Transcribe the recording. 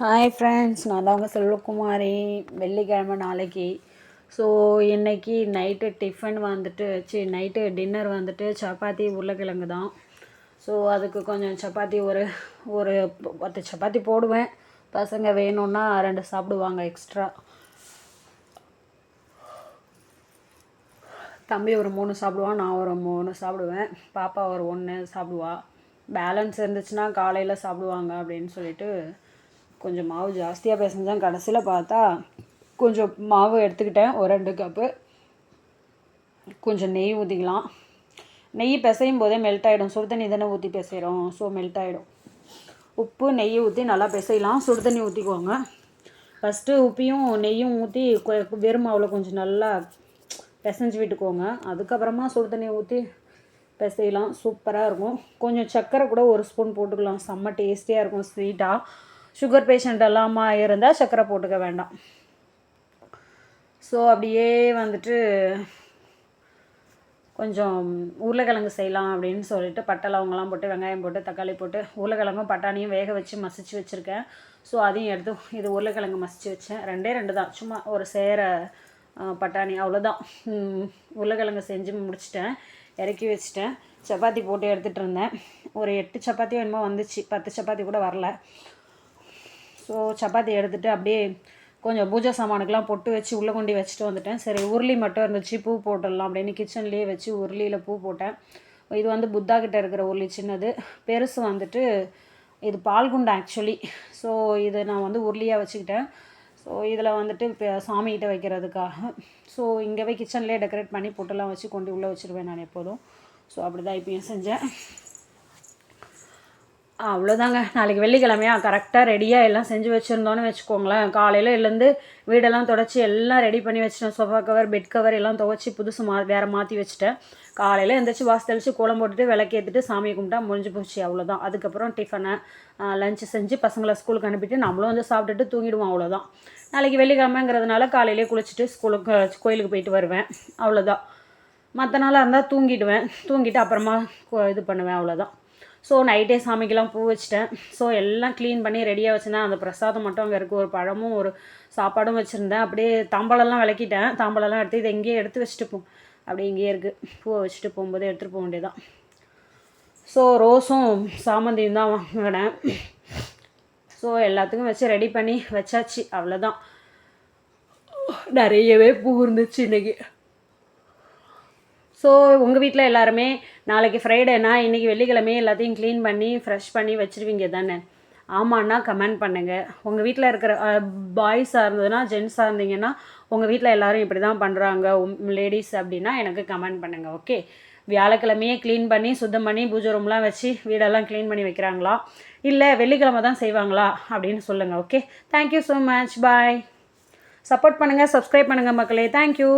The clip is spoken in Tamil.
ஹாய் ஃப்ரெண்ட்ஸ் நான் தான் உங்கள் செல்வகுமாரி. வெள்ளிக்கிழமை நாளைக்கு. ஸோ இன்னைக்கு நைட்டு டிஃபன் வந்துட்டு சி நைட்டு டின்னர் வந்துட்டு சப்பாத்தி உருளைக்கிழங்கு தான். ஸோ அதுக்கு கொஞ்சம் சப்பாத்தி ஒரு ஒரு பத்து சப்பாத்தி போடுவேன். பசங்க வேணும்னா ரெண்டு சாப்பிடுவாங்க எக்ஸ்ட்ரா தம்பி ஒரு மூணு சாப்பிடுவான் நான் ஒரு மூணு சாப்பிடுவேன். பாப்பா ஒரு ஒன்று சாப்பிடுவா. பேலன்ஸ் இருந்துச்சுன்னா காலையில் சாப்பிடுவாங்க அப்படின்னு சொல்லிட்டு கொஞ்சம் மாவு ஜாஸ்தியாக பிசைஞ்சேன் கடைசியில் பார்த்தா கொஞ்சம் மாவு எடுத்துக்கிட்டேன். ஒரு ரெண்டு கப்பு கொஞ்சம் நெய் ஊற்றிக்கலாம் நெய் பிசையும் போதே மெல்ட் ஆகிடும் சுடு தண்ணி தானே ஊற்றி பிசைகிறோம் ஸோ மெல்ட் ஆகிடும் உப்பு நெய் ஊற்றி நல்லா பிசையலாம். சுடு தண்ணி ஊற்றிக்குவாங்க ஃபஸ்ட்டு உப்பையும் நெய்யும் ஊற்றி வெறும் மாவில் கொஞ்சம் நல்லா பிசைஞ்சு விட்டுக்கோங்க. அதுக்கப்புறமா சுடு தண்ணி ஊற்றி பிசையலாம். சூப்பராக இருக்கும். கொஞ்சம் சர்க்கரை கூட ஒரு ஸ்பூன் போட்டுக்கலாம். செம்ம டேஸ்டியாக இருக்கும். ஸ்வீட்டாக சுகர் பேஷண்ட் எல்லாமா இருந்தால் சர்க்கரை போட்டுக்க வேண்டாம். ஸோ அப்படியே வந்துட்டு கொஞ்சம் உருளைக்கிழங்கு செய்யலாம் அப்படின்னு சொல்லிட்டு பட்டை லவங்கெல்லாம் போட்டு வெங்காயம் போட்டு தக்காளி போட்டு உருளைக்கிழங்கும் பட்டாணியும் வேக வச்சு மசிச்சு வச்சுருக்கேன். ஸோ அதையும் எடுத்து இது உருளைக்கிழங்கு மசிச்சு வச்சேன். ரெண்டே ரெண்டு தான். சும்மா ஒரு சேர பட்டாணி அவ்வளோதான் உருளைக்கிழங்கு செஞ்சு முடிச்சிட்டேன். இறக்கி வச்சுட்டேன். சப்பாத்தி போட்டு எடுத்துகிட்டு இருந்தேன். ஒரு எட்டு சப்பாத்தியும் என்னமோ வந்துச்சு. பத்து சப்பாத்தி கூட வரல. ஸோ சப்பாத்தி எடுத்துகிட்டு அப்படியே கொஞ்சம் பூஜை சாமானுக்கெலாம் பொட்டு வச்சு உள்ளே கொண்டு வச்சுட்டு வந்துட்டேன். சரி உருளி மட்டும் இருந்துச்சு பூ போட்டுடலாம் அப்படின்னு கிச்சன்லேயே வச்சு உருளியில் பூ போட்டேன். இது வந்து புத்தா கிட்ட இருக்கிற உருளி சின்னது. பெருசு வந்துட்டு இது பால்குண்டா ஆக்சுவலி ஸோ இது நான் வந்து உருளியாக வச்சுக்கிட்டேன். ஸோ இதில் வந்துட்டு இப்போ சாமிகிட்ட வைக்கிறதுக்காக. ஸோ இங்கே போய் கிச்சன்லேயே டெக்கரேட் பண்ணி பொட்டெல்லாம் வச்சு கொண்டு உள்ளே வச்சுருவேன் நான் எப்போதும். ஸோ அப்படி தான் இப்பயும் செஞ்சேன். அவ்வளோதாங்க நாளைக்கு வெள்ளிக்கிழமையா? கரெக்டாக ரெடியாக எல்லாம் செஞ்சு வச்சுருந்தோன்னு வச்சுக்கோங்களேன். காலையில் எழுந்து வீடெல்லாம் தொடச்சி எல்லாம் ரெடி பண்ணி வச்சிட்டேன். சோஃபா கவர் பெட் கவர் எல்லாம் துவச்சி புதுசு மா வேறு மாற்றி வச்சுட்டேன். காலையில் எழுந்திரிச்சு வாசு தெளித்து கோலம் போட்டுட்டு விளக்கேற்றிட்டு சாமியை கும்பிட்டா முடிஞ்சு போச்சு. அவ்வளோதான் அதுக்கப்புறம் டிஃபனை லஞ்சு செஞ்சு பசங்களை ஸ்கூலுக்கு அனுப்பிட்டு நம்மளும் வந்து சாப்பிட்டுட்டு தூங்கிடுவோம். அவ்வளோதான் நாளைக்கு வெள்ளிக்கிழமைங்கிறதுனால காலையிலே குளிச்சுட்டு ஸ்கூலுக்கு கோயிலுக்கு போயிட்டு வருவேன். அவ்வளோதான் மற்ற நாளாக இருந்தால் தூங்கிடுவேன். தூங்கிட்டு அப்புறமா இது பண்ணுவேன். அவ்வளோதான் ஸோ நைட்டே சாமிக்கெல்லாம் பூ வச்சுட்டேன். ஸோ எல்லாம் க்ளீன் பண்ணி ரெடியாக வச்சுருந்தேன். அந்த பிரசாதம் மட்டும் அங்கே இருக்குது ஒரு பழமும் ஒரு சாப்பாடும் வச்சுருந்தேன். அப்படியே தாம்பாளெல்லாம் விளக்கிட்டேன். தாம்பாளெல்லாம் எடுத்து இதை எங்கேயே எடுத்து வச்சுட்டு போ. அப்படியே இங்கேயே இருக்குது பூவை வச்சுட்டு போகும்போது எடுத்துகிட்டு போக வேண்டியதான் ஸோ ரோஸும் சாமந்தியும் தான் வாங்கினேன். ஸோ எல்லாத்துக்கும் வச்சு ரெடி பண்ணி வச்சாச்சு. அவ்வளோதான் நிறையவே பூ இருந்துச்சு இன்றைக்கி ஸோ உங்கள் வீட்டில் எல்லாருமே நாளைக்கு ஃப்ரைடேனா இன்றைக்கி வெள்ளிக்கிழமை எல்லாத்தையும் க்ளீன் பண்ணி ஃப்ரெஷ் பண்ணி வச்சுருவீங்க தானே? ஆமான்னா கமெண்ட் பண்ணுங்கள் உங்கள் வீட்டில் இருக்கிற பாய்ஸாக இருந்ததுன்னா ஜென்ஸாக இருந்தீங்கன்னா உங்கள் வீட்டில் எல்லோரும் இப்படி தான் பண்ணுறாங்க லேடிஸ் அப்படின்னா எனக்கு கமெண்ட் பண்ணுங்கள் ஓகே வியாழக்கிழமையே க்ளீன் பண்ணி சுத்தம் பண்ணி பூஜை ரூம்லாம் வச்சு வீடெல்லாம் க்ளீன் பண்ணி வைக்கிறாங்களா? இல்லை வெள்ளிக்கிழமை தான் செய்வாங்களா? அப்படின்னு சொல்லுங்கள் okay thank you so much bye support பண்ணுங்கள் சப்ஸ்கிரைப் பண்ணுங்கள் மக்களே. Thank you